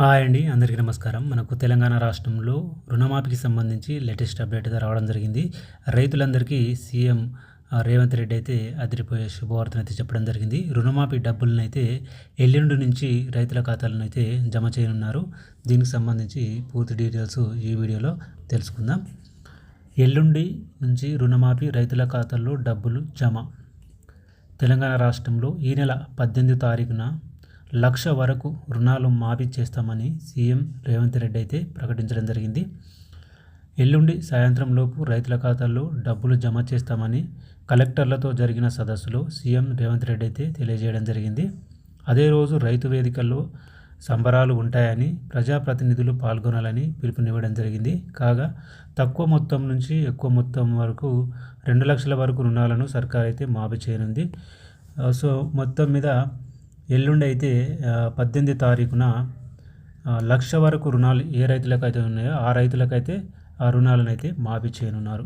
Hi అండి అందరికీ నమస్కారం. మనకు తెలంగాణ రాష్ట్రంలో రుణమాఫీకి సంబంధించి లేటెస్ట్ అప్డేట్ రావడం జరిగింది. రైతులందరికీ సీఎం రేవంత్ రెడ్డి అయితే అదిరిపోయే శుభవార్తను అయితే చెప్పడం జరిగింది. రుణమాఫీ డబ్బులను అయితే ఎల్లుండి నుంచి రైతుల ఖాతాలను అయితే జమ చేయనున్నారు. దీనికి సంబంధించి పూర్తి డీటెయిల్స్ ఈ వీడియోలో తెలుసుకుందాం. ఎల్లుండి నుంచి రుణమాఫీ రైతుల ఖాతాల్లో డబ్బులు జమ. తెలంగాణ రాష్ట్రంలో ఈ నెల పద్దెనిమిది తారీఖున లక్ష వరకు రుణాలు మాఫీ చేస్తామని సీఎం రేవంత్ రెడ్డి అయితే ప్రకటించడం జరిగింది. ఎల్లుండి సాయంత్రం లోపు రైతుల ఖాతాల్లో డబ్బులు జమ చేస్తామని కలెక్టర్లతో జరిగిన సదస్సులో సీఎం రేవంత్ రెడ్డి అయితే తెలియజేయడం జరిగింది. అదే రోజు రైతు వేదికల్లో సంబరాలు ఉంటాయని ప్రజాప్రతినిధులు పాల్గొనాలని పిలుపునివ్వడం జరిగింది. కాగా తక్కువ మొత్తం నుంచి ఎక్కువ మొత్తం వరకు రెండు లక్షల వరకు రుణాలను సర్కార్ అయితే మాఫీ చేయనుంది. సో మొత్తం మీద ఎల్లుండి అయితే పద్దెనిమిది తారీఖున లక్ష వరకు రుణాలు ఏ రైతులకైతే ఉన్నాయో ఆ రైతులకైతే ఆ రుణాలను అయితే మాఫీ చేయనున్నారు.